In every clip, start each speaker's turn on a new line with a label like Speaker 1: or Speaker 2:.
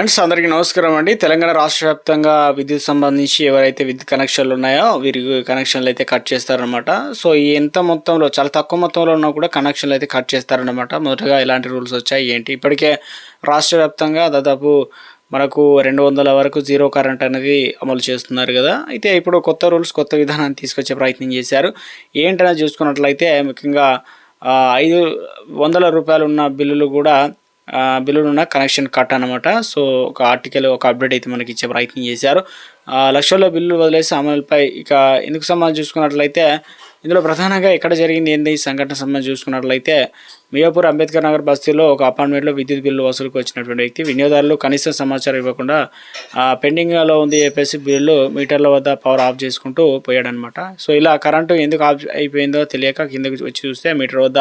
Speaker 1: Friends అందరికీ నమస్కారం అండి. తెలంగాణ రాష్ట్ర వ్యాప్తంగా విద్యుత్ సంబంధించి ఎవరైతే విద్యుత్ కనెక్షన్లు ఉన్నాయో వీరి కనెక్షన్లు అయితే కట్ చేస్తారనమాట సో ఈ ఎంత మొత్తంలో చాలా తక్కువ మొత్తంలో ఉన్నా కూడా కనెక్షన్లు అయితే కట్ చేస్తారనమాట మొదటగా ఎలాంటి రూల్స్ వచ్చాయి ఏంటి? ఇప్పటికే రాష్ట్ర వ్యాప్తంగా దాదాపు మనకు రెండు వందల వరకు జీరో కరెంట్ అనేది అమలు చేస్తున్నారు కదా. అయితే ఇప్పుడు కొత్త రూల్స్ కొత్త విధానాన్ని తీసుకొచ్చే ప్రయత్నం చేశారు. ఏంటనేది చూసుకున్నట్లయితే ముఖ్యంగా ఐదు వందల రూపాయలు ఉన్న బిల్లులు కూడా బిలో ఉన్న కనెక్షన్ కట్ అనమాట సో ఒక ఆర్టికల్ ఒక అప్డేట్ అయితే మనకి ఇచ్చే ప్రయత్నం చేశారు. లక్షల్లో బిల్లులు వదిలేసి అమలుపై ఇక ఎందుకు సంబంధించి చూసుకున్నట్లయితే ఇందులో ప్రధానంగా ఎక్కడ జరిగింది ఏంది? ఈ సంఘటన సంబంధించి చూసుకున్నట్లయితే మియాపూర్ అంబేద్కర్ నగర్ బస్తీలో ఒక అపార్ట్మెంట్లో విద్యుత్ బిల్లు వసూలుకు వచ్చినటువంటి వ్యక్తి వినియోగదారులు కనీస సమాచారం ఇవ్వకుండా పెండింగ్లో ఉంది చెప్పేసి బిల్లు మీటర్ల వద్ద పవర్ ఆఫ్ చేసుకుంటూ పోయాడనమాట సో ఇలా కరెంటు ఎందుకు ఆఫ్ అయిపోయిందో తెలియక కిందకి వచ్చి చూస్తే మీటర్ వద్ద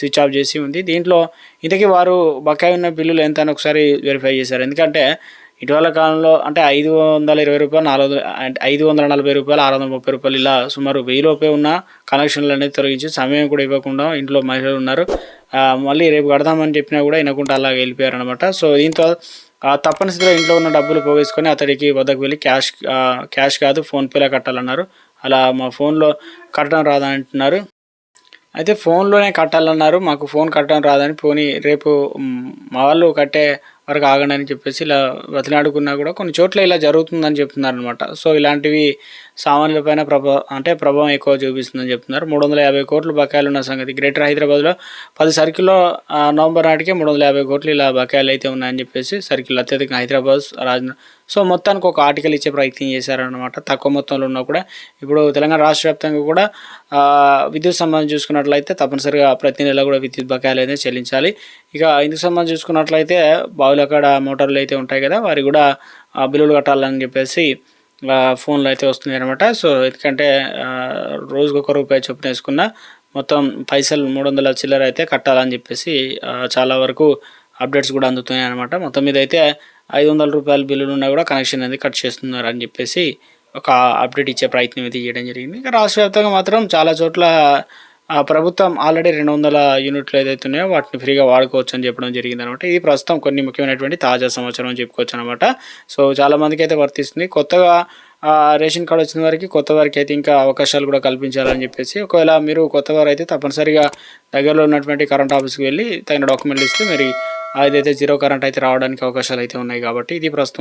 Speaker 1: స్విచ్ ఆఫ్ చేసి ఉంది. దీంట్లో ఇంతకీ వారు బకాయి ఉన్న బిల్లులు ఎంత అని ఒకసారి వెరిఫై చేశారు. ఎందుకంటే ఇటీవల కాలంలో అంటే ఐదు వందల ఇరవై రూపాయలు నాలుగు వందల అంటే ఐదు వందల నలభై రూపాయలు ఆరు వందల ముప్పై రూపాయలు ఇలా సుమారు వెయ్యి లోపే ఉన్న కనెక్షన్లు అనేది తొలగించి సమయం కూడా ఇవ్వకుండా ఇంట్లో మహిళలు ఉన్నారు. మళ్ళీ రేపు కడదామని చెప్పినా కూడా వినకుండా అలా వెళ్ళిపోయారు అనమాట సో దీంతో ఆ, తప్పనిసరిగా ఇంట్లో ఉన్న డబ్బులు పోగేసుకొని అతడికి వద్దకు వెళ్ళి క్యాష్ క్యాష్ కాదు ఫోన్పేలో కట్టాలన్నారు. అలా మా ఫోన్లో కట్టడం రాదని అంటున్నారు. అయితే ఫోన్లోనే కట్టాలన్నారు. మాకు ఫోన్ కట్టడం రాదని పోనీ రేపు మా వాళ్ళు కట్టే వరకు ఆగండి అని చెప్పేసి ఇలా బతిలాడుకున్నా కూడా కొన్ని చోట్ల ఇలా జరుగుతుందని చెప్తున్నారు అనమాట సో ఇలాంటివి సామాన్యులపైన ప్రభావం అంటే ప్రభావం ఎక్కువ చూపిస్తుందని చెప్తున్నారు. మూడు వందల యాభై కోట్లు బకాయిలు ఉన్న సంగతి గ్రేటర్ హైదరాబాద్లో పది సర్కిల్లో నవంబర్ నాటికే మూడు వందల యాభై కోట్లు ఇలా బకాయిలు అయితే ఉన్నాయని చెప్పేసి సర్కిల్ అత్యధిక హైదరాబాద్ రాజ సో మొత్తానికి ఒక ఆర్టికల్ ఇచ్చే ప్రయత్నం చేశారనమాట తక్కువ మొత్తంలో ఉన్నా కూడా. ఇప్పుడు తెలంగాణ రాష్ట్ర వ్యాప్తంగా కూడా విద్యుత్ సంబంధం చూసుకున్నట్లయితే తప్పనిసరిగా ప్రతి నెల కూడా విద్యుత్ బకాయిలు అయితే చెల్లించాలి. ఇక ఇందుకు సంబంధం చూసుకున్నట్లయితే బావుల కాడ మోటార్లు అయితే ఉంటాయి కదా వారి కూడా బిల్లులు కట్టాలని చెప్పేసి ఫోన్లు అయితే వస్తున్నాయి అనమాట సో ఎందుకంటే రోజుకు ఒక రూపాయి చొప్పున వేసుకున్న మొత్తం పైసలు మూడు వందల చిల్లర అయితే కట్టాలని చెప్పేసి చాలా వరకు అప్డేట్స్ కూడా అందుతున్నాయి అనమాట మొత్తం మీద అయితే ఐదు వందల రూపాయల బిల్లులు ఉన్నా కూడా కనెక్షన్ అనేది కట్ చేస్తున్నారు అని చెప్పేసి ఒక అప్డేట్ ఇచ్చే ప్రయత్నం అయితే చేయడం జరిగింది. ఇంకా రాష్ట్ర వ్యాప్తంగా మాత్రం చాలా చోట్ల ప్రభుత్వం ఆల్రెడీ రెండు వందల యూనిట్లు ఏదైతే ఉన్నాయో వాటిని ఫ్రీగా వాడుకోవచ్చు అని చెప్పడం జరిగింది అనమాట ఇది ప్రస్తుతం కొన్ని ముఖ్యమైనటువంటి తాజా సమాచారం అని చెప్పుకోవచ్చు అనమాట సో చాలామందికి అయితే వర్తిస్తుంది. కొత్తగా రేషన్ కార్డు వచ్చిన వారికి కొత్త వారికి అయితే ఇంకా అవకాశాలు కూడా కల్పించాలని చెప్పేసి ఒకవేళ మీరు కొత్త వారు అయితే తప్పనిసరిగా దగ్గరలో ఉన్నటువంటి కరెంట్ ఆఫీస్కి వెళ్ళి తగిన డాక్యుమెంట్లు ఇస్తే మరి అదైతే జీరో కరెంట్ అయితే రావడానికి అవకాశాలు అయితే ఉన్నాయి కాబట్టి ఇది ప్రస్తుతం